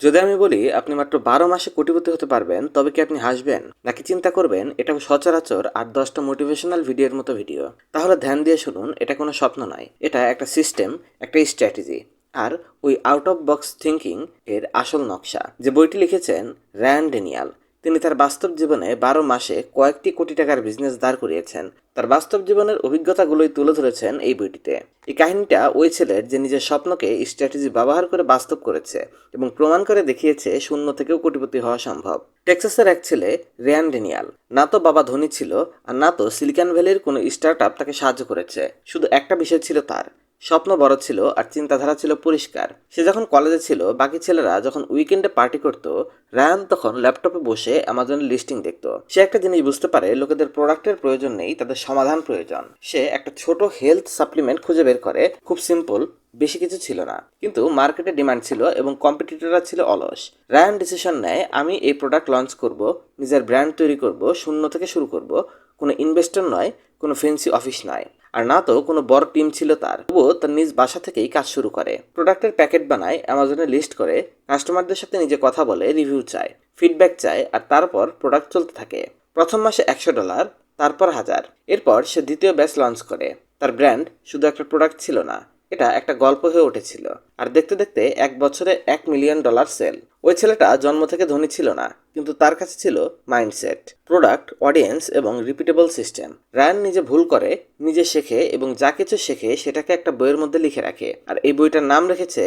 যদি আমি বলি আপনি মাত্র বারো মাসে কোটিপতি হতে পারবেন, তবে কি আপনি হাসবেন? নাকি চিন্তা করবেন, এটা সচরাচর আর দশটা মোটিভেশনাল ভিডিওর মতো ভিডিও তাহলে ধ্যান দিয়ে শুনুন, এটা কোনো স্বপ্ন নয়। এটা একটা সিস্টেম একটা স্ট্র্যাটেজি আর ওই আউট অফ বক্স থিঙ্কিং এর আসল নকশা। যে বইটি লিখেছেন র্যান ডেনিয়াল। তিনি তার বাস্তব জীবনে বারো মাসে কয়েকটি কোটি টাকার বিজনেস দাঁড় করিয়েছেন। তার বাস্তব জীবনের অভিজ্ঞতাগুলোই তুলে ধরেছেন এই বইটিতে। এই কাহিনীটা ওই ছেলের যে নিজের স্বপ্নকে স্ট্র্যাটেজি ব্যবহার করে বাস্তব করেছে এবং প্রমাণ করে দেখিয়েছে শূন্য থেকেও কোটিপতি হওয়া সম্ভব। টেক্সাসের এক ছেলে, রেয়ান ডেনিয়াল। না তো বাবা ধনী ছিল আর না তো সিলিকন ভ্যালির কোনো স্টার্ট তাকে সাহায্য করেছে। শুধু একটা বিষয় ছিল তার স্বপ্ন বড় ছিল আর চিন্তাধারা ছিল পরিষ্কার। সে যখন কলেজে ছিল, বাকি ছেলেরা যখন উইকেন্ডে পার্টি করত, রায়ান তখন ল্যাপটপে বসে অ্যামাজনের লিস্টিং দেখত। সে একটা জিনিস বুঝতে পারে, লোকেদের প্রোডাক্টের প্রয়োজন নেই, তাদের সমাধান প্রয়োজন। সে একটা ছোট হেলথ সাপ্লিমেন্ট খুঁজে বের করে, খুব সিম্পল, বেশি কিছু ছিল না। কিন্তু মার্কেটে ডিমান্ড ছিল এবং কম্পিটিটররা ছিল অলস। রায়ান ডিসিশন নেয়, আমি এই প্রোডাক্ট লঞ্চ করব, নিজের ব্র্যান্ড তৈরি করব, শূন্য থেকে শুরু করব। কোনো ইনভেস্টর নয় কোনো ফেন্সি অফিস নয় আর না তো কোনো বড় টিম ছিল তার। তবুও তার নিজ বাসা থেকেই কাজ শুরু করে। প্রোডাক্টের প্যাকেট বানায় অ্যামাজনে লিস্ট করে কাস্টমারদের সাথে নিজে কথা বলে রিভিউ চায় ফিডব্যাক চায়, আর তারপর প্রোডাক্ট চলতে থাকে। প্রথম মাসে একশো ডলার তারপর হাজার। এরপর সে দ্বিতীয় ব্যাচ লঞ্চ করে। তার ব্র্যান্ড শুধু একটা প্রোডাক্ট ছিল না এটা একটা গল্প হয়ে উঠেছিল। আর দেখতে দেখতে এক বছরে এক মিলিয়ন ডলার সেল। ওই ছেলেটা জন্ম থেকে ধনী ছিল না, কিন্তু তার কাছে ছিল মাইন্ডসেট, প্রোডাক্ট, অডিয়েন্স এবং রিপিটেবল সিস্টেম। রায়ান নিজে ভুল করে, নিজে শেখে এবং যা কিছু শেখে সেটাকে একটা বইয়ের মধ্যে লিখে রাখে। আর এই বইটার নাম রেখেছে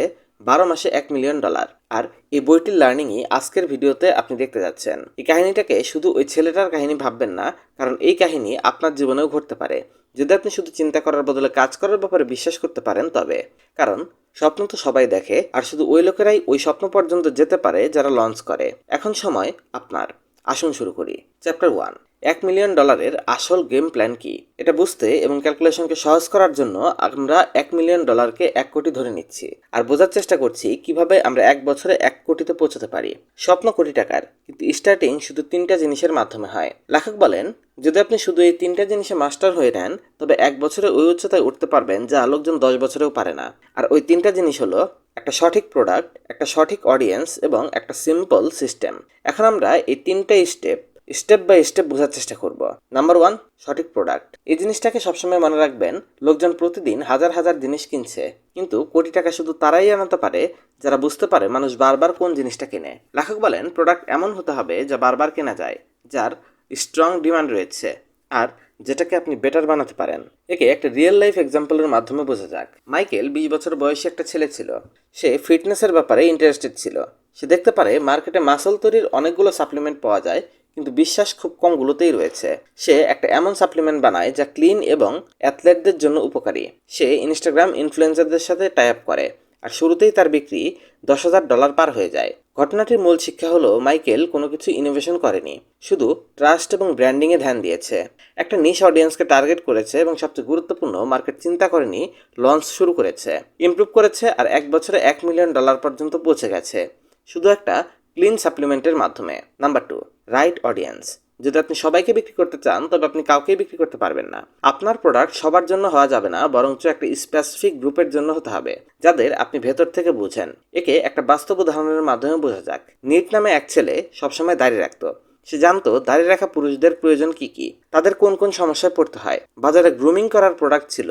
বারো মাসে এক মিলিয়ন ডলার। আর এই বইটির লার্নিংই আজকের ভিডিওতে আপনি দেখতে যাচ্ছেন। এই কাহিনীটাকে শুধু ওই ছেলেটার কাহিনী ভাববেন না, কারণ এই কাহিনী আপনার জীবনেও ঘটতে পারে। যদি আপনি শুধু চিন্তা করার বদলে কাজ করার ব্যাপারে বিশ্বাস করতে পারেন, তবে কারণ স্বপ্ন তো সবাই দেখে, আর শুধু ওই লোকেরাই ওই স্বপ্ন পর্যন্ত যেতে পারে যারা লঞ্চ করে। এখন সময় আপনার। আসুন শুরু করি। চ্যাপ্টার ওয়ান এক মিলিয়ন ডলারের আসল গেম প্ল্যান কি? এটা বুঝতে এবং ক্যালকুলেশনকে সহজ করার জন্য আমরা এক মিলিয়ন ডলারকে এক কোটি ধরে নিচ্ছি। আর বোঝার চেষ্টা করছি কীভাবে আমরা এক বছরে এক কোটিতে পৌঁছাতে পারি। স্বপ্ন কোটি টাকার, কিন্তু স্টার্টিং শুধু তিনটা জিনিসের মাধ্যমে হয়। লেখক বলেন, যদি আপনি শুধু এই তিনটা জিনিসে মাস্টার হয়ে নেন, তবে এক বছরে ওই উচ্চতায় উঠতে পারবেন যা লোকজন দশ বছরেও পারে না। আর ওই তিনটা জিনিস হলো একটা সঠিক প্রোডাক্ট একটা সঠিক অডিয়েন্স এবং একটা সিম্পল সিস্টেম এখন আমরা এই তিনটা স্টেপ স্টেপ বাই স্টেপ বোঝার চেষ্টা করব। নাম্বার ওয়ান, সঠিক প্রোডাক্ট এই জিনিসটাকে সবসময় মনে রাখবেন, লোকজন প্রতিদিন হাজার হাজার জিনিস কিনছে, কিন্তু কোটি টাকা শুধু তারাই আনাতে পারে, যারা বুঝতে পারে মানুষ বারবার কোন জিনিসটা কেনে। লেখক বলেন প্রোডাক্ট এমন হতে হবে যা বারবার কেনা যায়, যার স্ট্রং ডিমান্ড রয়েছে, আর যেটাকে আপনি বেটার বানাতে পারেন। একে একটা রিয়েল লাইফ এক্সাম্পলের মাধ্যমে বোঝা যাক। মাইকেল বিশ বছর বয়সী একটা ছেলে ছিল। সে ফিটনেসের ব্যাপারে ইন্টারেস্টেড ছিল। সে দেখতে পারে মার্কেটে মাসল তৈরির অনেকগুলো সাপ্লিমেন্ট পাওয়া যায় কিন্তু বিশ্বাস খুব কমগুলোতেই রয়েছে। সে একটা এমন সাপ্লিমেন্ট বানায় যা ক্লিন এবং অ্যাথলেটদের জন্য উপকারী। সে ইনস্টাগ্রাম ইনফ্লুয়েন্সারদের সাথে টাই আপ করে। আর শুরুতেই তার বিক্রি দশ হাজার ডলার পার হয়ে যায়। ঘটনাটির মূল শিক্ষা হলো মাইকেল কোনো কিছু ইনোভেশন করেনি। শুধু ট্রাস্ট এবং ব্র্যান্ডিংয়ে ধ্যান দিয়েছে। একটা নিশ অডিয়েন্সকে টার্গেট করেছে এবং সবচেয়ে গুরুত্বপূর্ণ মার্কেট চিন্তা করেনি লঞ্চ শুরু করেছে। ইমপ্রুভ করেছে আর এক বছরে এক মিলিয়ন ডলার পর্যন্ত পৌঁছে গেছে। শুধু একটা ক্লিন সাপ্লিমেন্টের মাধ্যমে। নাম্বার টু রাইট অডিয়েন্স যদি আপনি সবাইকে বিক্রি করতে চান, তবে আপনি কাউকেই বিক্রি করতে পারবেন না। আপনার প্রোডাক্ট সবার জন্য হওয়া যাবে না, বরঞ্চ একটা স্পেসিফিক গ্রুপের জন্য হতে হবে, যাদের আপনি ভেতর থেকে বুঝেন। একে একটা বাস্তব উদাহরণের মাধ্যমে বোঝা যাক। নিট নামে এক ছেলে সবসময় দাঁড়িয়ে রাখতো। সে জানতো দাঁড়িয়ে রাখা পুরুষদের প্রয়োজন কি কি, তাদের কোন কোন সমস্যায় পড়তে হয়। বাজারে গ্রুমিং করার প্রোডাক্ট ছিল,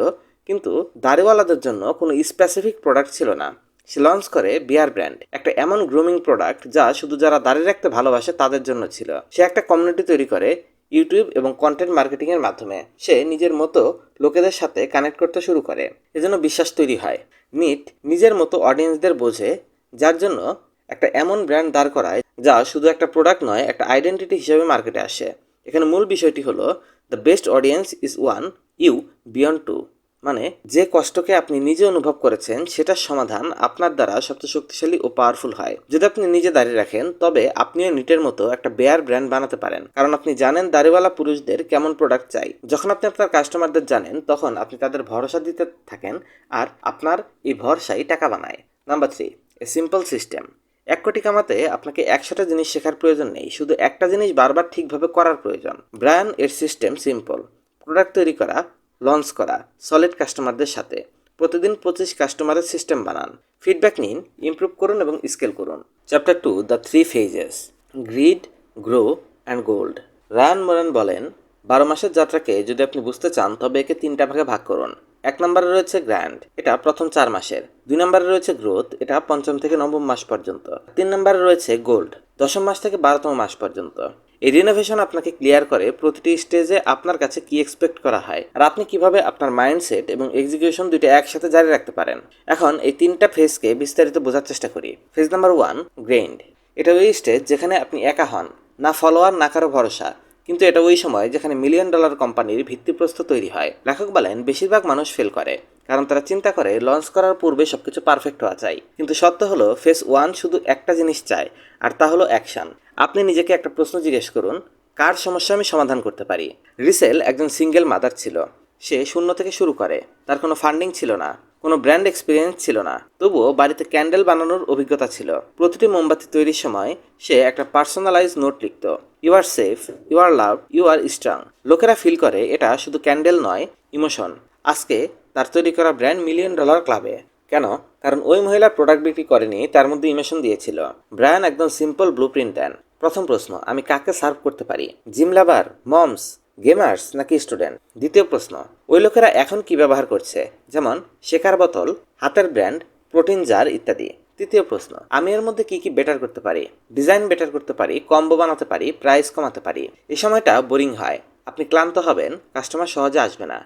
কিন্তু দাড়িওয়ালাদের জন্য কোনো স্পেসিফিক প্রোডাক্ট ছিল না। সে লঞ্চ করে বিয়ার ব্র্যান্ড একটা এমন গ্রুমিং প্রোডাক্ট যা শুধু যারা দাঁড়িয়ে রাখতে ভালোবাসে তাদের জন্য ছিল। সে একটা কমিউনিটি তৈরি করে ইউটিউব এবং কন্টেন্ট মার্কেটিংয়ের মাধ্যমে। সে নিজের মতো লোকেদের সাথে কানেক্ট করতে শুরু করে। এজন্য বিশ্বাস তৈরি হয়। নিট নিজের মতো অডিয়েন্সদের বোঝে, যার জন্য একটা এমন ব্র্যান্ড দাঁড় করায় যা শুধু একটা প্রোডাক্ট নয়, একটা আইডেন্টিটি হিসেবে মার্কেটে আসে। এখানে মূল বিষয়টি হলো the best audience is one you beyond to মানে যে কষ্টকে আপনি নিজে অনুভব করেছেন, সেটার সমাধান আপনার দ্বারা সবচেয়ে শক্তিশালী ও পাওয়ারফুল হয়। যদি আপনি নিজে দাঁড়িয়ে রাখেন, তবে আপনিও নিটের মতো একটা বেয়ার ব্র্যান্ড বানাতে পারেন। কারণ আপনি জানেন দাড়িওয়ালা পুরুষদের কেমন প্রোডাক্ট চাই। যখন আপনি আপনার কাস্টমারদের জানেন, তখন আপনি তাদের ভরসা দিতে থাকেন আর আপনার এই ভরসাই টাকা বানায়। Number three a simple system এক কোটি কামাতে আপনাকে একশোটা জিনিস শেখার প্রয়োজন নেই, শুধু একটা জিনিস বারবার ঠিকভাবে করার প্রয়োজন। ব্র্যান্ড এর সিস্টেম সিম্পল প্রোডাক্ট তৈরি করা লঞ্চ করা সলিড কাস্টমারদের সাথে। প্রতিদিন পঁচিশ কাস্টমারের সিস্টেম বানান। ফিডব্যাক নিন ইমপ্রুভ করুন এবং স্কেল করুন। Chapter two the three phases grid grow and gold Ryan Moran বলেন, বারো মাসের যাত্রাকে যদি আপনি বুঝতে চান, তবে একে তিনটা ভাগে ভাগ করুন। এক নম্বরে রয়েছে গ্র্যান্ড, এটা প্রথম চার মাসের। দুই নম্বরে রয়েছে গ্রোথ, এটা পঞ্চম থেকে নবম মাস পর্যন্ত। তিন নম্বরে রয়েছে গোল্ড, দশম মাস থেকে বারোতম মাস পর্যন্ত। এই রিনোভেশন আপনাকে ক্লিয়ার করে প্রতিটি স্টেজে আপনার কাছে কি এক্সপেক্ট করা হয় আর আপনি কীভাবে আপনার মাইন্ডসেট এবং এক্সিকিউশন দুইটা একসাথে জারি রাখতে পারেন। এখন এই তিনটা ফেজকে বিস্তারিত বোঝার চেষ্টা করি। ফেজ নাম্বার ওয়ান গ্রেন্ড এটা ওই স্টেজ যেখানে আপনি একা হন, না ফলোয়ার না কারও ভরসা। কিন্তু এটা ওই সময় যেখানে মিলিয়ন ডলার কোম্পানির ভিত্তিপ্রস্তর তৈরি হয়। লেখক বলেন, বেশিরভাগ মানুষ ফেল করে, কারণ তারা চিন্তা করে লঞ্চ করার পূর্বে সবকিছু পারফেক্ট হওয়া চাই। কিন্তু সত্য হলো ফেস ওয়ান শুধু একটা জিনিস চায়, আর তা হলো অ্যাকশন আপনি নিজেকে একটা প্রশ্ন জিজ্ঞেস করুন, কার সমস্যা আমি সমাধান করতে পারি? রিসেল একজন সিঙ্গেল মাদার ছিল। সে শূন্য থেকে শুরু করে, তার কোনো ফান্ডিং ছিল না। কোনো ব্র্যান্ড এক্সপিরিয়েন্স ছিল না। তবুও বাড়িতে ক্যান্ডেল বানানোর অভিজ্ঞতা ছিল। প্রতিটি মোমবাতি তৈরির সময় সে একটা personalise note লিখত। You are safe you are love you are strong লোকেরা ফিল করে এটা শুধু ক্যান্ডেল নয় ইমোশন আজকে তার তৈরি করা ব্র্যান্ড মিলিয়ন ডলার ক্লাবে কেন? কারণ ওই মহিলা প্রোডাক্ট বিক্রি করেনি, তার মধ্যে ইমোশন দিয়েছিল। ব্র্যান্ড একদম সিম্পল ব্লু প্রিন্ট দেন। প্রথম প্রশ্ন, আমি কাকে সার্ভ করতে পারি? জিম লাভার মমস গেমার্স নাকি স্টুডেন্ট? দ্বিতীয় প্রশ্ন, ওই লোকেরা এখন কি ব্যবহার করছে? যেমন, শেখার বোতল, হাতের ব্র্যান্ড, প্রোটিন জার ইত্যাদি। তৃতীয় প্রশ্ন, আমি এর মধ্যে কি কি বেটার করতে পারি? ডিজাইন বেটার করতে পারি, কম্বো বানাতে পারি, প্রাইস কমাতে পারি। এই সময়টা বোরিং হয়, আপনি ক্লান্ত হবেন, কাস্টমার সহজে আসবে না।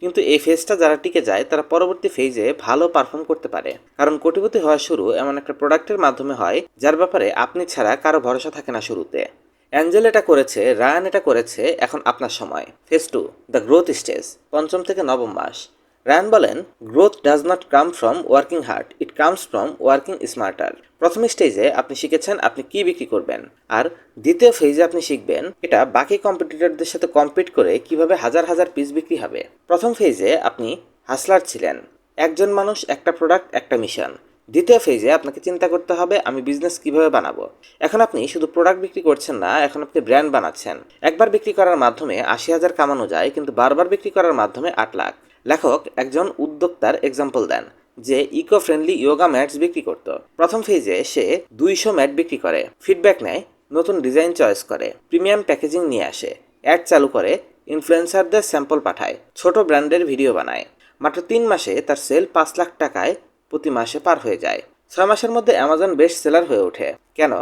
কিন্তু এই ফেজটা যারা টিকে যায়, তারা পরবর্তী ফেজে ভালো পারফর্ম করতে পারে। কারণ কোটিপতি হওয়া শুরু এমন একটা প্রোডাক্টের মাধ্যমে হয়, যার ব্যাপারে আপনি ছাড়া কারও ভরসা থাকে না শুরুতে। অ্যাঞ্জেল এটা করেছে, রায়ান এটা করেছে এখন আপনার সময়। Phase two the growth stage পঞ্চম থেকে নবম মাস। রায়ান বলেন growth does not come from working hard it comes from working smarter প্রথম স্টেজে আপনি শিখেছেন আপনি কি বিক্রি করবেন। আর দ্বিতীয় ফেজে আপনি শিখবেন এটা বাকি কম্পিটিটরদের সাথে কম্পিট করে কীভাবে হাজার হাজার পিস বিক্রি হবে। প্রথম ফেজে আপনি হাসলার ছিলেন। একজন মানুষ, একটা প্রোডাক্ট একটা মিশন দ্বিতীয় ফেজে আপনাকে চিন্তা করতে হবে, আমি বিজনেস কীভাবে বানাবো? এখন আপনি শুধু প্রোডাক্ট বিক্রি করছেন না, এখন আপনি ব্র্যান্ড বানাচ্ছেন। একবার বিক্রি করার মাধ্যমে আশি হাজার কামানো যায়, কিন্তু বারবার বিক্রি করার মাধ্যমে আট লাখ। লেখক একজন উদ্যোক্তার এক্সাম্পল দেন, যে ইকো ফ্রেন্ডলি ইয়োগা ম্যাটস বিক্রি করত। প্রথম ফেজে সে দুইশো ম্যাট বিক্রি করে ফিডব্যাক নেয়, নতুন ডিজাইন চয়েস করে প্রিমিয়াম প্যাকেজিং নিয়ে আসে অ্যাড চালু করে ইনফ্লুয়েন্সারদের স্যাম্পল পাঠায়, ছোট ব্র্যান্ডের ভিডিও বানায়। মাত্র তিন মাসে তার সেল পাঁচ লাখ টাকায় প্রতি মাসে পার হয়ে যায়। ছয় মাসের মধ্যে অ্যামাজন বেস্ট সেলার হয়ে ওঠে। কেন?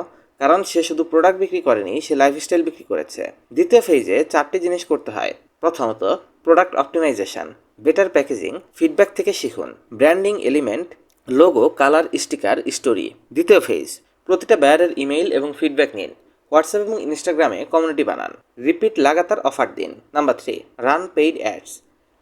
কারণ সে শুধু প্রোডাক্ট বিক্রি করেনি, সে লাইফস্টাইল বিক্রি করেছে। দ্বিতীয় ফেজে চারটি জিনিস করতে হয়। প্রথমত product optimisation better packaging feedback থেকে শিখুন branding element logo colour sticker story দ্বিতীয় ফেজ প্রতিটা ব্যায়ারের ইমেইল এবং ফিডব্যাক নিন। হোয়াটসঅ্যাপ এবং ইনস্টাগ্রামে কমিউনিটি বানান। রিপিট লাগাতার অফার দিন। Number three run paid ads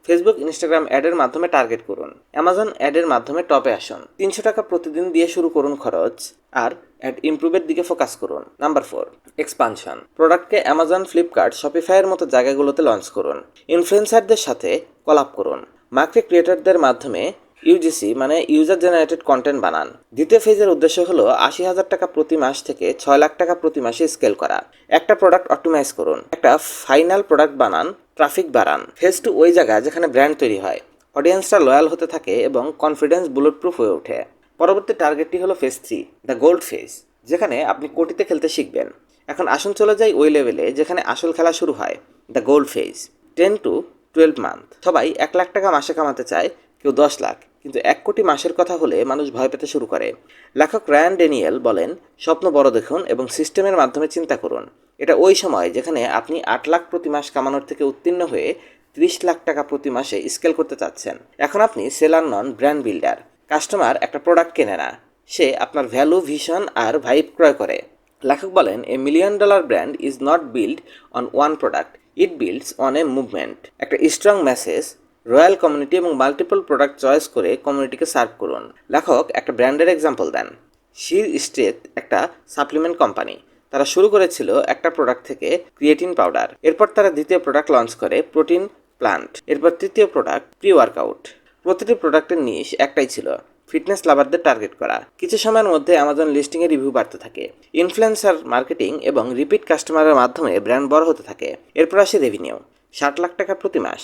Facebook Instagram অ্যাডের মাধ্যমে টার্গেট করুন। অ্যামাজন অ্যাডের মাধ্যমে টপে আসুন। তিনশো টাকা প্রতিদিন দিয়ে শুরু করুন খরচ আর অ্যাড ইমপ্রুভের দিকে ফোকাস করুন। নাম্বার ফোর এক্সপানশন প্রোডাক্টকে অ্যামাজন ফ্লিপকার্ট শপিফাইয়ের মতো জায়গাগুলোতে লঞ্চ করুন। ইনফ্লুয়েন্সারদের সাথে কলাপ করুন। মার্কেট ক্রিয়েটারদের মাধ্যমে ইউজিসি মানে ইউজার জেনারেটেড কন্টেন্ট বানান। দ্বিতীয় ফেজের উদ্দেশ্য হলো আশি হাজার টাকা প্রতি মাস থেকে ছয় লাখ টাকা প্রতি মাসে স্কেল করা। একটা প্রোডাক্ট অপটিমাইজ করুন। একটা ফাইনাল প্রোডাক্ট বানান ট্রাফিক বাড়ান। ফেজ টু ওই জায়গা যেখানে ব্র্যান্ড তৈরি হয়। অডিয়েন্সরা লয়াল হতে থাকে এবং কনফিডেন্স বুলেট প্রুফ হয়ে ওঠে। পরবর্তী টার্গেটটি হলো phase three the gold phase যেখানে আপনি কোটিতে খেলতে শিখবেন। এখন আসুন চলে যাই ওই লেভেলে যেখানে আসল খেলা শুরু হয় the gold phase ten to twelve month সবাই এক লাখ টাকা মাসে কামাতে চায়, কেউ দশ লাখ। কিন্তু এক কোটি মাসের কথা হলে মানুষ ভয় পেতে শুরু করে। লেখক রায়ান ড্যানিয়েল বলেন, স্বপ্ন বড় দেখুন এবং সিস্টেমের মাধ্যমে চিন্তা করুন। এটা ওই সময় যেখানে আপনি আট লাখ প্রতি মাস কামানোর থেকে উত্তীর্ণ হয়ে ত্রিশ লাখ টাকা প্রতি মাসে স্কেল করতে চাচ্ছেন। এখন আপনি সেলার নন, ব্র্যান্ড বিল্ডার। কাস্টমার একটা প্রোডাক্ট কেনে না। সে আপনার ভ্যালু, ভিশন আর ভাইব ক্রয় করে। লেখক বলেন, a million dollar brand is not build on one product. It builds on a movement. একটা স্ট্রং মেসেজ রয়্যাল কমিউনিটি এবং মাল্টিপল প্রোডাক্ট চয়েস করে কমিউনিটিকে সার্ভ করুন। লেখক একটা ব্র্যান্ডের এক্সাম্পল দেন। শির স্ট্রেথ একটা সাপ্লিমেন্ট কোম্পানি। তারা শুরু করেছিল একটা প্রোডাক্ট থেকে ক্রিয়েটিন পাউডার। এরপর তারা দ্বিতীয় প্রোডাক্ট লঞ্চ করে প্রোটিন প্লান্ট। এরপর তৃতীয় প্রোডাক্ট প্রি ওয়ার্কআউট প্রতিটি প্রোডাক্টের নিশ একটাই ছিল, ফিটনেস লাভারদের টার্গেট করা। কিছু সময়ের মধ্যে অ্যামাজন লিস্টিংয়ের রিভিউ বাড়তে থাকে। ইনফ্লুয়েন্সার মার্কেটিং এবং রিপিট কাস্টমারের মাধ্যমে ব্র্যান্ড বড় হতে থাকে। এরপর আসে রেভিনিউ, ষাট লাখ টাকা প্রতি মাস।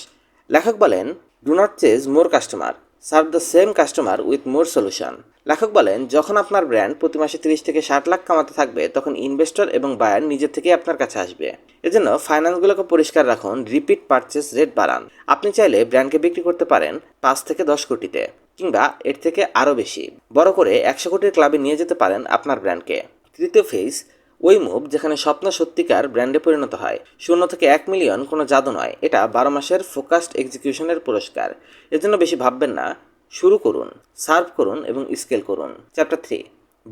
লেখক বলেন do not chase more customer serve the same customer with more solution লেখক বলেন, যখন আপনার ব্র্যান্ড প্রতি মাসে তিরিশ থেকে ষাট লাখ কামাতে থাকবে, তখন ইনভেস্টর এবং বায়ার নিজের থেকে আপনার কাছে আসবে। এজন্য ফাইন্যান্সগুলোকে পরিষ্কার রাখুন রিপিট পারচেস রেট বাড়ান। আপনি চাইলে ব্র্যান্ডকে বিক্রি করতে পারেন পাঁচ থেকে দশ কোটিতে কিংবা এর থেকে আরও বেশি। বড় করে একশো কোটির ক্লাবে নিয়ে যেতে পারেন আপনার ব্র্যান্ডকে তৃতীয় ফেজ ওই মুভ যেখানে স্বপ্ন সত্যিকার ব্র্যান্ডে পরিণত হয়। শূন্য থেকে এক মিলিয়ন কোনো জাদু নয়, এটা বারো মাসের ফোকাসড এক্সিকিউশনের পুরস্কার। এজন্য বেশি ভাববেন না, শুরু করুন, সার্ভ করুন এবং স্কেল করুন। Chapter three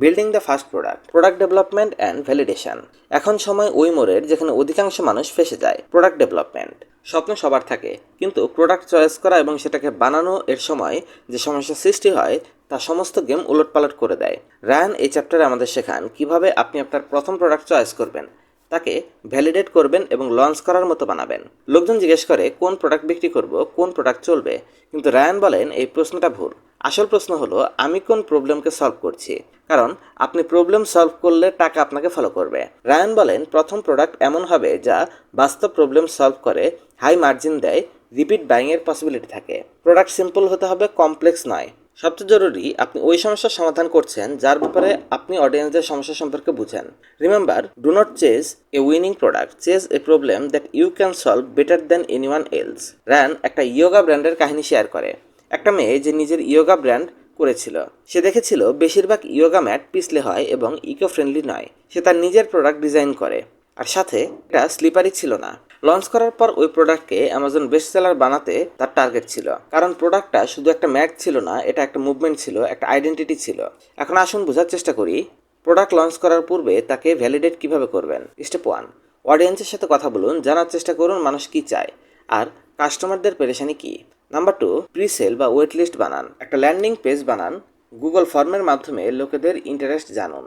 building the first product product development and validation এখন সময় ওই মোড়ের যেখানে অধিকাংশ মানুষ ফেসে যায় প্রোডাক্ট ডেভেলপমেন্ট স্বপ্ন সবার থাকে, কিন্তু প্রোডাক্ট চয়েস করা এবং সেটাকে বানানো এর সময় যে সমস্যা সৃষ্টি হয়, তা সমস্ত গেম উলটপালট করে দেয়। রায়ান এই চ্যাপ্টারে আমাদের শেখান কীভাবে আপনি আপনার প্রথম প্রোডাক্ট চয়েস করবেন, তাকে ভ্যালিডেট করবেন এবং লঞ্চ করার মতো বানাবেন। লোকজন জিজ্ঞেস করে, কোন প্রোডাক্ট বিক্রি করব, কোন প্রোডাক্ট চলবে? কিন্তু রায়ান বলেন, এই প্রশ্নটা ভুল। আসল প্রশ্ন হলো, আমি কোন প্রবলেমকে সলভ করছি? কারণ আপনি প্রবলেম সলভ করলে টাকা আপনাকে ফলো করবে। রায়ান বলেন, প্রথম প্রোডাক্ট এমন হবে যা বাস্তব প্রবলেম সলভ করে হাই মার্জিন দেয় রিপিট বাইংয়ের পসিবিলিটি থাকে। প্রোডাক্ট সিম্পল হতে হবে কমপ্লেক্স নয়। সবচেয়ে জরুরি, আপনি ওই সমস্যার সমাধান করছেন, যার ব্যাপারে আপনি অডিয়েন্সদের সমস্যা সম্পর্কে বুঝেন। Remember do not chase a winning product chase a problem that you can solve better than anyone else Ryan একটা ইয়োগা ব্র্যান্ডের কাহিনী শেয়ার করে। একটা মেয়ে যে নিজের ইয়োগা ব্র্যান্ড করেছিল। সে দেখেছিল, বেশিরভাগ ইয়োগা ম্যাট পিছলে হয় এবং ইকো ফ্রেন্ডলি নয়। সে তার নিজের প্রোডাক্ট ডিজাইন করে। আর সাথে এটা স্লিপারি ছিল না। লঞ্চ করার পর ওই প্রোডাক্টকে অ্যামাজন বেস্ট সেলার বানাতে তার টার্গেট ছিল। কারণ প্রোডাক্টটা শুধু একটা ম্যাট ছিল না, এটা একটা মুভমেন্ট ছিল, একটা আইডেন্টিটি ছিল। এখন আসুন বোঝার চেষ্টা করি প্রোডাক্ট লঞ্চ করার পূর্বে তাকে ভ্যালিডেট কীভাবে করবেন? স্টেপ ওয়ান অডিয়েন্সের সাথে কথা বলুন, জানার চেষ্টা করুন মানুষ কি চায়। আর কাস্টমারদের পেরেশানি কি? নাম্বার টু প্রিসেল বা ওয়েট লিস্ট বানান। একটা ল্যান্ডিং পেজ বানান গুগল ফর্মের মাধ্যমে লোকেদের ইন্টারেস্ট জানুন।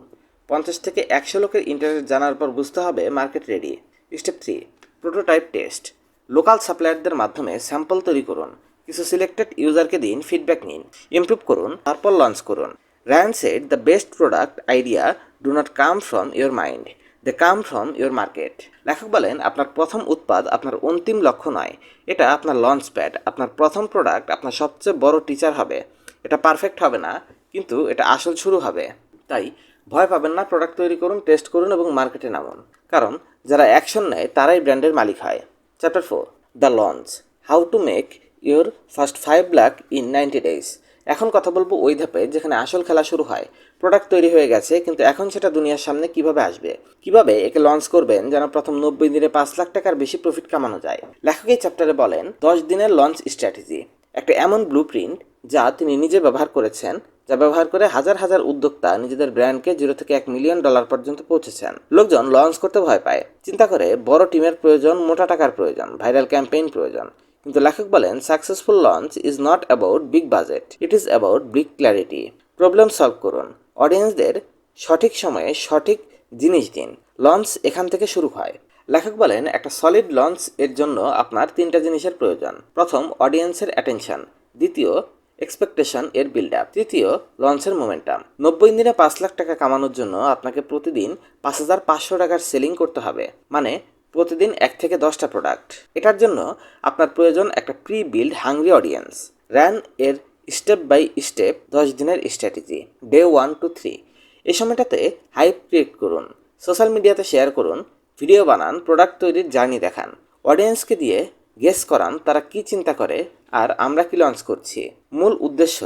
পঞ্চাশ থেকে একশো লোকের ইন্টারেস্ট জানার পর বুঝতে হবে market ready step three prototype test local সাপ্লায়ারদের মাধ্যমে স্যাম্পল তৈরি করুন। কিছু সিলেক্টেড ইউজারকে দিন ফিডব্যাক নিন ইমপ্রুভ করুন, তারপর লঞ্চ করুন। Ran set the best product idea do not come from your mind they come from your market লেখক বলেন, আপনার প্রথম উৎপাদ আপনার অন্তিম লক্ষ্য নয়। এটা আপনার লঞ্চ প্যাড আপনার প্রথম প্রোডাক্ট আপনার সবচেয়ে বড় টিচার হবে। এটা পারফেক্ট হবে না, কিন্তু এটা আসল শুরু হবে। তাই ভয় পাবেন না প্রোডাক্ট তৈরি করুন টেস্ট করুন এবং মার্কেটে নামুন। কারণ যারা অ্যাকশন নেয়, তারাই ব্র্যান্ডের মালিক হয়। Chapter four the launch how to make your first five lakh in ninety days এখন কথা বলব ওই ধাপে যেখানে আসল খেলা শুরু হয়। প্রোডাক্ট তৈরি হয়ে গেছে, কিন্তু এখন সেটা দুনিয়ার সামনে কীভাবে আসবে? কীভাবে একে লঞ্চ করবেন যেন প্রথম নব্বই দিনে পাঁচ লাখ টাকার বেশি প্রফিট কামানো যায়? লেখক এই চ্যাপ্টারে বলেন, দশ দিনের লঞ্চ স্ট্র্যাটেজি একটা এমন ব্লু প্রিন্ট যা তিনি নিজে ব্যবহার করেছেন, যা ব্যবহার করে হাজার হাজার উদ্যোক্তা নিজেদের ব্র্যান্ডকে জিরো থেকে এক মিলিয়ন ডলার পর্যন্ত পৌঁছেছেন। লোকজন লঞ্চ করতে ভয় পায়। চিন্তা করে বড় টিমের প্রয়োজন, মোটা টাকার প্রয়োজন ভাইরাল ক্যাম্পেইন প্রয়োজন। কিন্তু লেখক বলেন successful launch is not about big budget it is about big clarity problem solve করুন। অডিয়েন্সদের সঠিক সময়ে সঠিক জিনিস দিন। লঞ্চ এখান থেকে শুরু হয়। লেখক বলেন, একটা সলিড লঞ্চ এর জন্য আপনার তিনটা জিনিসের প্রয়োজন। প্রথম অডিয়েন্সের অ্যাটেনশন দ্বিতীয় এক্সপেকটেশন এর বিল্ড আপ তৃতীয় লঞ্চের মোমেন্টাম নব্বই দিনে পাঁচ লাখ টাকা কামানোর জন্য আপনাকে প্রতিদিন পাঁচ হাজার পাঁচশো টাকার সেলিং করতে হবে। মানে প্রতিদিন এক থেকে দশটা প্রোডাক্ট এটার জন্য আপনার প্রয়োজন একটা pre build hungry audience ran এর স্টেপ বাই স্টেপ দশ দিনের strategy day one two three এই সময়টাতে হাইপ ক্রিয়েট করুন। সোশ্যাল মিডিয়াতে শেয়ার করুন। ভিডিও বানান প্রোডাক্ট তৈরির জার্নি দেখান। অডিয়েন্সকে দিয়ে গেস করান তারা কি চিন্তা করে আর আমরা কি লঞ্চ করছি। মূল উদ্দেশ্য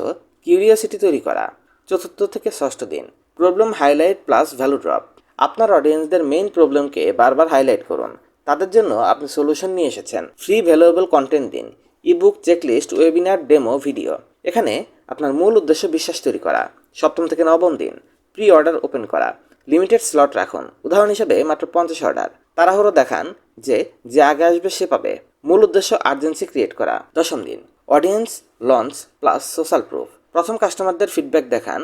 কিউরিওসিটি তৈরি করা। চতুর্থ থেকে ষষ্ঠ দিন। Problem highlight plus value drop আপনার অডিয়েন্সদের মেইন প্রবলেমকে বারবার হাইলাইট করুন। তাদের জন্য আপনি সলিউশন নিয়ে এসেছেন। ফ্রি ভ্যালুয়েবল কন্টেন্ট দিন। Ebook checklist webinar demo video এখানে আপনার মূল উদ্দেশ্য বিশ্বাস তৈরি করা। সপ্তম থেকে নবম দিন। প্রি অর্ডার ওপেন করা। লিমিটেড স্লট রাখুন। উদাহরণ হিসেবে মাত্র পঞ্চাশ অর্ডার তাড়াহুড়ো দেখান যে যে আগে আসবে সে পাবে। মূল উদ্দেশ্য আর্জেন্সি ক্রিয়েট করা। দশম দিন। Audience launch plus social proof প্রথম কাস্টমারদের ফিডব্যাক দেখান।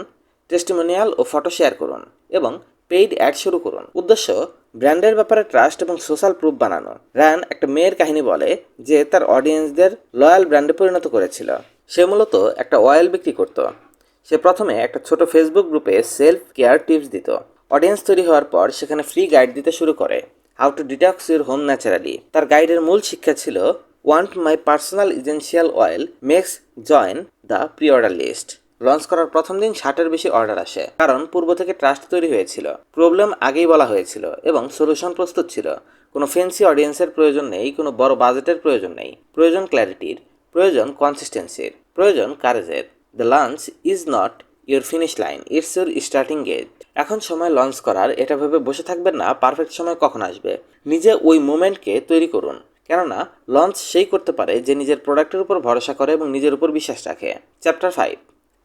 টেস্টিমোনিয়াল ও ফটো শেয়ার করুন। এবং পেইড অ্যাড শুরু করুন। উদ্দেশ্য, ব্র্যান্ডের ব্যাপারে ট্রাস্ট এবং সোশ্যাল প্রুফ বানানো। র্যান একটা মেয়ের কাহিনী বলে যে তার অডিয়েন্সদের লয়াল ব্র্যান্ডে পরিণত করেছিল। সে মূলত একটা অয়েল বিক্রি করত। সে প্রথমে একটা ছোট ফেসবুক গ্রুপে সেলফ কেয়ার টিপস দিত। অডিয়েন্স তৈরি হওয়ার পর সেখানে ফ্রি গাইড দিতে শুরু করে। How to detox your home naturally. তার গাইডের মূল শিক্ষা ছিল, want my personal essential oil makes join the pre list. Launch করার প্রথম দিন ষাটের বেশি অর্ডার আসে, কারণ পূর্ব থেকে ট্রাস্ট তৈরি হয়েছিল। প্রবলেম আগেই বলা হয়েছিল এবং সলিউশন প্রস্তুত ছিল। কোনো ফেন্সি অডিয়েন্সের প্রয়োজন নেই, কোনো বড় বাজেটের প্রয়োজন নেই। প্রয়োজন ক্ল্যারিটির, প্রয়োজন কনসিস্টেন্সির প্রয়োজন কারেজের। The launch is not your finish line it's your starting gate এখন সময় লঞ্চ করার, এটা ভেবে বসে থাকবেন না পারফেক্ট সময় কখন আসবে। নিজে ওই মোমেন্টকে তৈরি করুন। কেননা, লঞ্চ সেই করতে পারে যে নিজের প্রোডাক্টের উপর ভরসা করে এবং নিজের উপর বিশ্বাস রাখে। Chapter five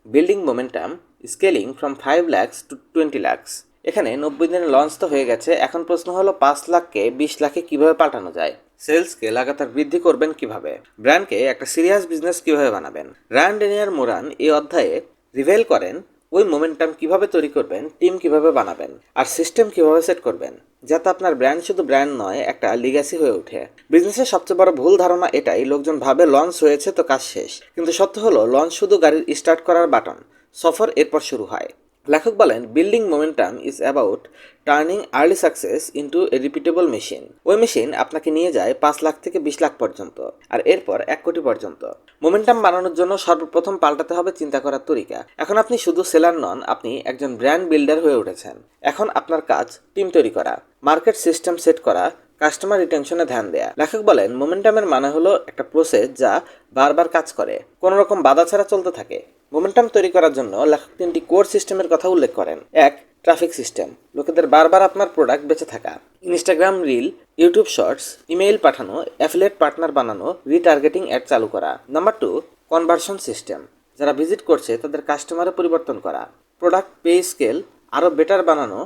building momentum scaling from five lakhs to twenty lakhs এখানে নব্বই দিনে লঞ্চ তো হয়ে গেছে, এখন প্রশ্ন হলো পাঁচ লাখকে বিশ লাখে কীভাবে পাল্টানো যায়? সেলসকে লাগাতার বৃদ্ধি করবেন কীভাবে? ব্র্যান্ডকে একটা সিরিয়াস বিজনেস কীভাবে বানাবেন? র্যান্ড ডেনিয়ার মোরান এই অধ্যায়ে রিভেল করেন ওই মোমেন্টাম কীভাবে তৈরি করবেন টিম কীভাবে বানাবেন আর সিস্টেম কীভাবে সেট করবেন, যাতে আপনার ব্র্যান্ড শুধু ব্র্যান্ড নয়, একটা লিগাসি হয়ে ওঠে। বিজনেসের সবচেয়ে বড় ভুল ধারণা এটাই, লোকজন ভাবে লঞ্চ হয়েছে তো কাজ শেষ। কিন্তু সত্য হলো লঞ্চ শুধু গাড়ির স্টার্ট করার বাটন সফর এরপর শুরু হয়। লেখক বলেন building momentum is about turning early success into a repeatable machine ওই মেশিন আপনাকে নিয়ে যায় পাঁচ লাখ থেকে বিশ লাখ পর্যন্ত, আর এরপর এক কোটি পর্যন্ত। মোমেন্টাম বানানোর জন্য সর্বপ্রথম পাল্টাতে হবে চিন্তা করার তরিকা। এখন আপনি শুধু সেলার নন, আপনি একজন ব্র্যান্ড বিল্ডার হয়ে উঠেছেন। এখন আপনার কাজ টিম তৈরি করা মার্কেট সিস্টেম সেট করা কাস্টমার রিটেনশনে ধ্যান দেয়া। লেখক বলেন, মোমেন্টামের মানে হলো একটা প্রসেস যা বারবার কাজ করে। কোনো রকম বাধা ছাড়া চলতে থাকে। মোমেন্টাম তৈরি করার জন্য লেখক তিনটি কোর সিস্টেমের কথা উল্লেখ করেন। এক, ট্রাফিক সিস্টেম। লোকেদের বারবার আপনার প্রোডাক্ট বেঁচে থাকা। Instagram reel YouTube shorts email পাঠানো অ্যাফিলেট পার্টনার বানানো রিটার্গেটিং অ্যাড চালু করা। নাম্বার টু কনভার্সন সিস্টেম যারা ভিজিট করছে, তাদের কাস্টমারে পরিবর্তন করা। প্রোডাক্ট পে স্কেল আরও বেটার বানানো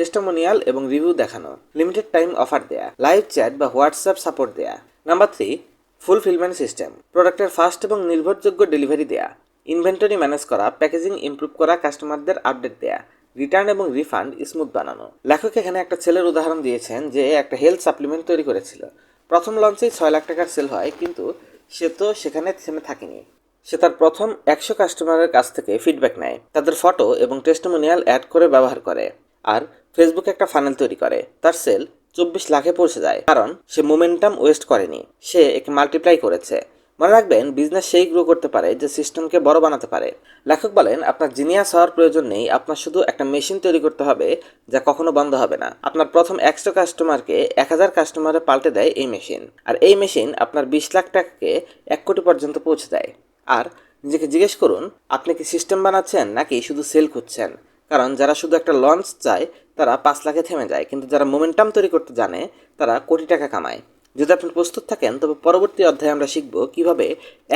টেস্টামোনিয়াল এবং রিভিউ দেখানো লিমিটেড টাইম অফার দেয়া লাইভ চ্যাট বা হোয়াটসঅ্যাপ সাপোর্ট দেয়া। নাম্বার থ্রি ফুলফিলমেন্ট সিস্টেম প্রোডাক্টের ফাস্ট এবং নির্ভরযোগ্য ডেলিভারি দেয়া। ইনভেন্টরি ম্যানেজ করা প্যাকেজিং ইমপ্রুভ করা কাস্টমারদের আপডেট দেয়া। রিটার্ন এবং রিফান্ড স্মুথ বানানো। লেখক এখানে একটা ছেলের উদাহরণ দিয়েছেন যে একটা হেলথ সাপ্লিমেন্ট তৈরি করেছিল। প্রথম লঞ্চেই ছয় লাখ টাকার সেল হয়, কিন্তু সে তো সেখানে থেমে থাকেনি। সে তার প্রথম একশো কাস্টমারের কাছ থেকে ফিডব্যাক নেয়। তাদের ফটো এবং টেস্টিমোনিয়াল অ্যাড করে ব্যবহার করে। আর ফেসবুকে একটা ফানেল তৈরি করে। তার সেল চব্বিশ লাখে পৌঁছে যায়। কারণ সে মোমেন্টাম ওয়েস্ট করেনি। সে একে মাল্টিপ্লাই করেছে। মনে রাখবেন বিজনেস সেই গ্রো করতে পারে যে সিস্টেমকে বড় বানাতে পারে। লেখক বলেন, আপনার জিনিয়াস হওয়ার প্রয়োজন নেই। আপনার শুধু একটা মেশিন তৈরি করতে হবে যা কখনো বন্ধ হবে না। আপনার প্রথম একশো কাস্টমারকে এক হাজার কাস্টমারে পাল্টে দেয় এই মেশিন আর এই মেশিন আপনার বিশ লাখ টাকাকে এক কোটি পর্যন্ত পৌঁছে দেয়। আর নিজেকে জিজ্ঞেস করুন, আপনি কি সিস্টেম বানাচ্ছেন নাকি শুধু সেল খুঁজছেন? কারণ যারা শুধু একটা লঞ্চ চায় তারা পাঁচ লাখে থেমে যায়। কিন্তু যারা মোমেন্টাম তৈরি করতে জানে, তারা কোটি টাকা কামায়। যদি আপনি প্রস্তুত থাকেন, তবে পরবর্তী অধ্যায়ে আমরা শিখব কীভাবে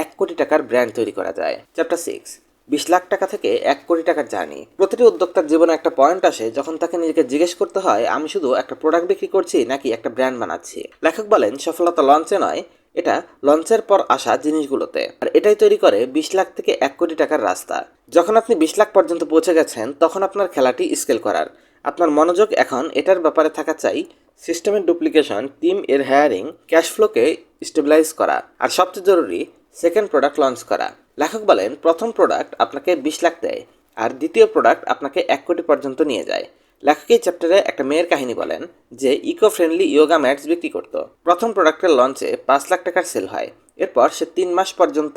এক কোটি টাকার ব্র্যান্ড তৈরি করা যায়। চ্যাপ্টার সিক্স বিশ লাখ টাকা থেকে এক কোটি টাকার জার্নি প্রতিটি উদ্যোক্তার জীবনে একটা পয়েন্ট আসে, যখন তাকে নিজেকে জিজ্ঞেস করতে হয়, আমি শুধু একটা প্রোডাক্ট বিক্রি করছি, নাকি একটা ব্র্যান্ড বানাচ্ছি? লেখক বলেন, সফলতা লঞ্চে নয়, এটা লঞ্চের পর আসা জিনিসগুলোতে। আর এটাই তৈরি করে বিশ লাখ থেকে এক কোটি টাকার রাস্তা। যখন আপনি বিশ লাখ পর্যন্ত পৌঁছে গেছেন, তখন আপনার খেলাটি স্কেল করার। আপনার মনোযোগ এখন এটার ব্যাপারে থাকা চাই, সিস্টেমের ডুপ্লিকেশন, টিম এর হায়ারিং ক্যাশ ফ্লোকে স্টেবিলাইজ করা, আর সবচেয়ে জরুরি সেকেন্ড প্রোডাক্ট লঞ্চ করা। লেখক বলেন, প্রথম প্রোডাক্ট আপনাকে বিশ লাখ দেয়, আর দ্বিতীয় প্রোডাক্ট আপনাকে এক কোটি পর্যন্ত নিয়ে যায়। লেখক এই চ্যাপ্টারে একটা মেয়ের কাহিনী বলেন, যে ইকো ফ্রেন্ডলি ইয়োগা ম্যাটস বিক্রি করতো। প্রথম প্রোডাক্টের লঞ্চে পাঁচ লাখ টাকার সেল হয়। এরপর সে তিন মাস পর্যন্ত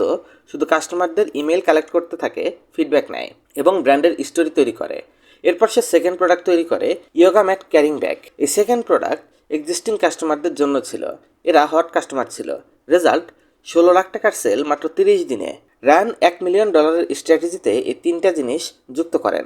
শুধু কাস্টমারদের ইমেল কালেক্ট করতে থাকে ফিডব্যাক নেয়, এবং ব্র্যান্ডের স্টোরি তৈরি করে। এরপর সে সেকেন্ড প্রোডাক্ট তৈরি করে ইয়োগা ম্যাট ক্যারিং ব্যাগ এই সেকেন্ড প্রোডাক্ট এক্সিস্টিং কাস্টমারদের জন্য ছিল। এরা হট কাস্টমার ছিল। রেজাল্ট ষোলো লাখ টাকার সেল মাত্র তিরিশ দিনে। র্যান এক মিলিয়ন ডলারের স্ট্র্যাটেজিতে এই তিনটা জিনিস যুক্ত করেন।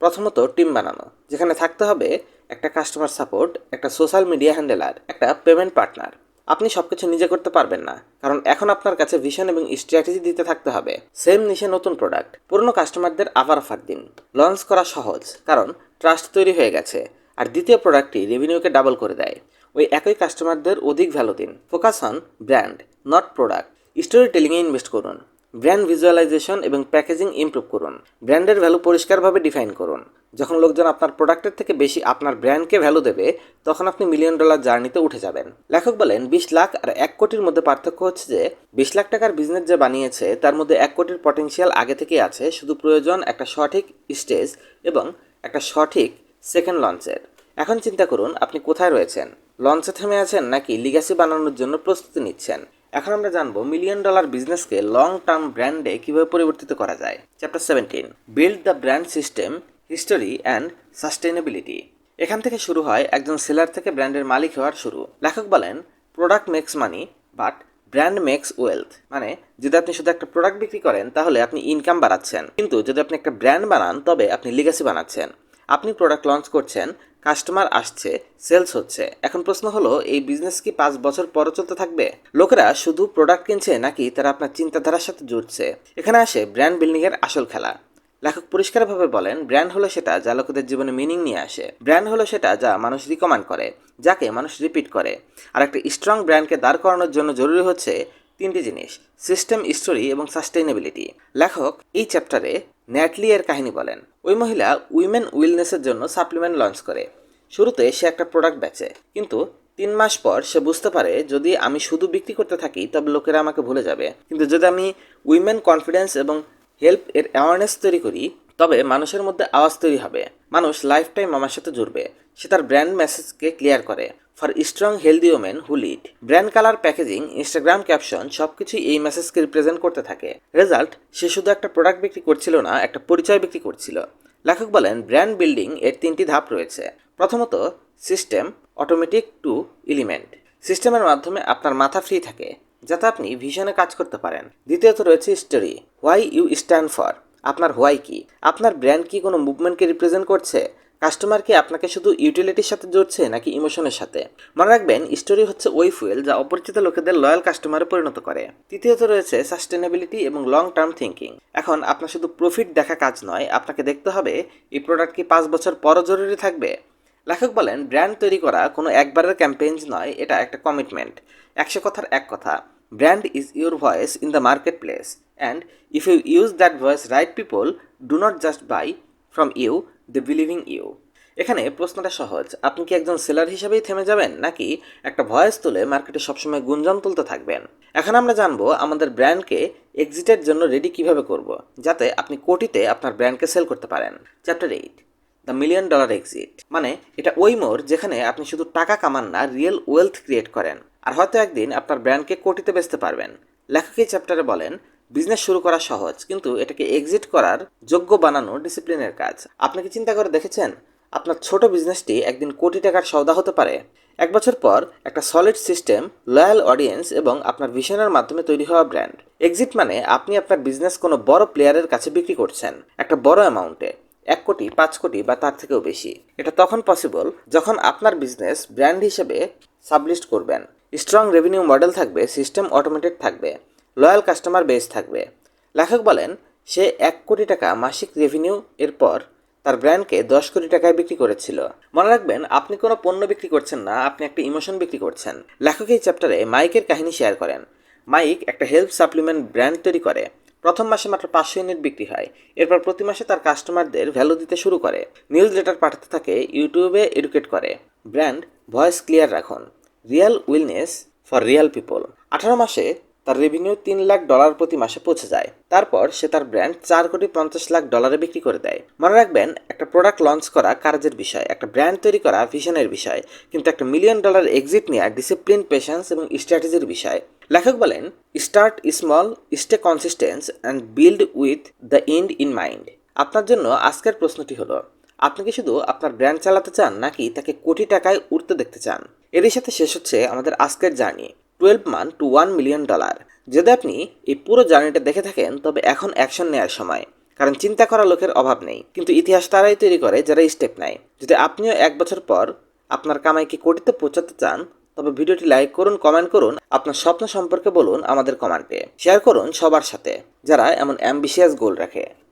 প্রথমত টিম বানানো, যেখানে থাকতে হবে একটা কাস্টমার সাপোর্ট একটা সোশ্যাল মিডিয়া হ্যান্ডেলার একটা পেমেন্ট পার্টনার আপনি সব কিছু নিজে করতে পারবেন না, কারণ এখন আপনার কাছে ভিশন এবং স্ট্র্যাটেজি দিতে থাকতে হবে। সেম নিশে নতুন প্রোডাক্ট পুরনো কাস্টমারদের আবার অফার দিন। লঞ্চ করা সহজ, কারণ ট্রাস্ট তৈরি হয়ে গেছে, আর দ্বিতীয় প্রোডাক্টটি রেভিনিউকে ডাবল করে দেয়। ওই একই কাস্টমারদের অধিক ভ্যালু দিন। Focus on brand not product story টেলিংয়ে invest করুন। ব্র্যান্ড ভিজুয়ালাইজেশন এবং প্যাকেজিং ইমপ্রুভ করুন। ব্র্যান্ডের ভ্যালু পরিষ্কারভাবে ডিফাইন করুন। যখন লোকজন আপনার প্রোডাক্টের থেকে বেশি আপনার ব্র্যান্ডকে ভ্যালু দেবে, তখন আপনি মিলিয়ন ডলার জার্নিতে উঠে যাবেন। লেখক বলেন, বিশ লাখ আর এক কোটির মধ্যে পার্থক্য হচ্ছে যে, বিশ লাখ টাকার বিজনেস যে বানিয়েছে, তার মধ্যে এক কোটির পটেনশিয়াল আগে থেকেই আছে, শুধু প্রয়োজন একটা সঠিক স্টেজ এবং একটা সঠিক সেকেন্ড লঞ্চের এখন চিন্তা করুন, আপনি কোথায় রয়েছেন? লঞ্চে থেমে আছেন নাকি লিগাসি বানানোর জন্য প্রস্তুতি নিচ্ছেন? এখন আমরা জানব মিলিয়ন ডলার বিজনেসকে লং টার্ম ব্র্যান্ডে কীভাবে পরিবর্তিত করা যায়। Chapter seventeen build the brand system history and sustainability এখান থেকে শুরু হয় একজন সেলার থেকে ব্র্যান্ডের মালিক হওয়ার শুরু। লেখক বলেন product makes money but brand makes wealth মানে যদি আপনি শুধু একটা প্রোডাক্ট বিক্রি করেন, তাহলে আপনি ইনকাম বাড়াচ্ছেন। কিন্তু যদি আপনি একটা ব্র্যান্ড বানান, তবে আপনি লিগাসি বানাচ্ছেন। আপনি প্রোডাক্ট লঞ্চ করছেন কাস্টমার আসছে সেলস হচ্ছে। এখন প্রশ্ন হলো, এই বিজনেস কি পাঁচ বছর পরও চলতে থাকবে? লোকেরা শুধু প্রোডাক্ট কিনছে নাকি তারা আপনার চিন্তাধারার সাথে জুড়ছে? এখানে আসে ব্র্যান্ড বিল্ডিং এর আসল খেলা। লেখক পরিষ্কারভাবে বলেন ব্র্যান্ড হলো সেটা যা লোকেদের জীবনে মিনিং নিয়ে আসে। ব্র্যান্ড হলো সেটা যা মানুষ রিকমেন্ড করে, যাকে মানুষ রিপিট করে। আর একটা স্ট্রং ব্র্যান্ডকে দাঁড় করানোর জন্য জরুরি হচ্ছে তিনটি জিনিস সিস্টেম স্টোরি এবং সাস্টেইনেবিলিটি লেখক এই চ্যাপ্টারে ন্যাটলি এর কাহিনী বলেন। ওই মহিলা উইমেন উইলনেসের জন্য সাপ্লিমেন্ট লঞ্চ করে। শুরুতে সে একটা প্রোডাক্ট বেচে, কিন্তু তিন মাস পর সে বুঝতে পারে, যদি আমি শুধু বিক্রি করতে থাকি, তবে লোকেরা আমাকে ভুলে যাবে। কিন্তু যদি আমি উইমেন কনফিডেন্স এবং হেল্প এর অ্যাওয়ারনেস তৈরি করি, তবে মানুষের মধ্যে আওয়াজ তৈরি হবে। মানুষ লাইফ টাইম আমার সাথে জুড়বে। সে তার ব্র্যান্ড মেসেজকে ক্লিয়ার করে। For strong healthy women who lead brand colour packaging Instagram caption সব কিছুই এই মেসেজকে রিপ্রেজেন্ট করতে থাকে। রেজাল্ট সে শুধু একটা প্রোডাক্ট বিক্রি করছিল না, একটা পরিচয় বিক্রি করছিল। লেখক বলেন ব্র্যান্ড বিল্ডিং এর তিনটি ধাপ রয়েছে। প্রথমত সিস্টেম অটোমেটিক টু এলিমেন্ট সিস্টেমের মাধ্যমে আপনার মাথা ফ্রি থাকে, যাতে আপনি ভিশনে কাজ করতে পারেন। দ্বিতীয়ত রয়েছে story why you stand for আপনার হোয়াই কি? আপনার ব্র্যান্ড কি কোনো মুভমেন্টকে রিপ্রেজেন্ট করছে? কাস্টমার কি আপনাকে শুধু ইউটিলিটির সাথে জড়ছে নাকি ইমোশনের সাথে? মনে রাখবেন স্টোরি হচ্ছে ওই ফুয়েল যা অপরিচিত লোকেদের লয়াল কাস্টমারে পরিণত করে। তৃতীয়ত রয়েছে সাস্টেনেবিলিটি এবং লং টার্ম থিঙ্কিং এখন আপনার শুধু প্রফিট দেখা কাজ নয়, আপনাকে দেখতে হবে এই প্রোডাক্ট কি পাঁচ বছর পরও জরুরি থাকবে? লেখক বলেন ব্র্যান্ড তৈরি করা কোনো একবারের ক্যাম্পেইন নয়, এটা একটা কমিটমেন্ট একশো কথার এক কথা brand is your voice in the market place and if you use that voice right people do not just buy from you the believing you এখানে প্রশ্নটা সহজ। আপনি কি একজন সেলার হিসেবেই থেমে যাবেন, নাকি একটা ভয়েস তুলে মার্কেটে সবসময় গুঞ্জন তুলতে থাকবেন? এখন আমরা জানব আমাদের ব্র্যান্ডকে এক্সিটের জন্য রেডি কীভাবে করব, যাতে আপনি কোটিতে আপনার ব্র্যান্ডকে সেল করতে পারেন। Chapter eight the million dollar exit মানে এটা ওই মোড় যেখানে আপনি শুধু টাকা কামান না রিয়েল ওয়েলথ ক্রিয়েট করেন। আর হয়তো একদিন আপনার ব্র্যান্ডকে কোটিতে বেচতে পারবেন। লেখক এই চ্যাপ্টারে বলেন বিজনেস শুরু করা সহজ, কিন্তু এটাকে এক্সিট করার যোগ্য বানানো ডিসিপ্লিনের কাজ। আপনি কি চিন্তা করে দেখেছেন? আপনার ছোট বিজনেসটি একদিন কোটি টাকার সৌদা হতে পারে। এক বছর পর একটা সলিড সিস্টেম লয়াল অডিয়েন্স এবং আপনার ভিশনের মাধ্যমে তৈরি হওয়া ব্র্যান্ড এক্সিট মানে আপনি আপনার বিজনেস কোনো বড় প্লেয়ারের কাছে বিক্রি করছেন, একটা বড় অ্যামাউন্টে এক কোটি, পাঁচ কোটি বা তার থেকেও বেশি। এটা তখন পসিবল যখন আপনার বিজনেস ব্র্যান্ড হিসেবে সাবলিস্ট করবেন। স্ট্রং রেভিনিউ মডেল থাকবে সিস্টেম অটোমেটেড থাকবে। লয়াল কাস্টমার বেস থাকবে। লেখক বলেন, সে এক কোটি টাকা মাসিক রেভিনিউ এর পর তার ব্র্যান্ডকে দশ কোটি টাকায় বিক্রি করেছিল। মনে রাখবেন, আপনি কোনো পণ্য বিক্রি করছেন না, আপনি একটা ইমোশন বিক্রি করছেন। লেখক এই চ্যাপ্টারে মাইকের কাহিনী শেয়ার করেন। মাইক একটা হেলথ সাপ্লিমেন্ট ব্র্যান্ড তৈরি করে। প্রথম মাসে মাত্র পাঁচশো ইউনিট বিক্রি হয়। এরপর প্রতি মাসে তার কাস্টমারদের ভ্যালু দিতে শুরু করে। নিউজ লেটার পাঠাতে থাকে ইউটিউবে এডুকেট করে। ব্র্যান্ড ভয়েস ক্লিয়ার রাখুন। Real wellness for real people আঠারো মাসে তার রেভিনিউ তিন লাখ ডলার প্রতি মাসে পৌঁছে যায়। তারপর সে তার ব্র্যান্ড চার কোটি পঞ্চাশ লাখ ডলারে বিক্রি করে দেয়। মনে রাখবেন, একটা প্রোডাক্ট লঞ্চ করা কার্যের বিষয়, একটা ব্র্যান্ড তৈরি করা ভিশনের বিষয়, কিন্তু একটা মিলিয়ন ডলার এক্সিট নেওয়া ডিসিপ্লিন পেশেন্স এবং স্ট্র্যাটেজির বিষয়। লেখক বলেন start small stay consistent and build with the end in mind আপনার জন্য আজকের প্রশ্নটি হলো, আপনি কি শুধু আপনার ব্র্যান্ড চালাতে চান নাকি তাকে কোটি টাকায় উঠতে দেখতে চান? এরই সাথে শেষ হচ্ছে আমাদের আজকের journey. Twelve month to one million dollar যদি আপনি এই পুরো জার্নিটা দেখে থাকেন, তবে এখন অ্যাকশন নেওয়ার সময়। কারণ চিন্তা করা লোকের অভাব নেই। কিন্তু ইতিহাস তারাই তৈরি করে, যারা স্টেপ নেয়। যদি আপনিও এক বছর পর আপনার কামাইকে কোটিতে পৌঁছাতে চান, তবে ভিডিওটি লাইক করুন কমেন্ট করুন, আপনার স্বপ্ন সম্পর্কে বলুন আমাদের কমেন্টে শেয়ার করুন সবার সাথে, যারা এমন অ্যাম্বিশিয়াস গোল রাখে।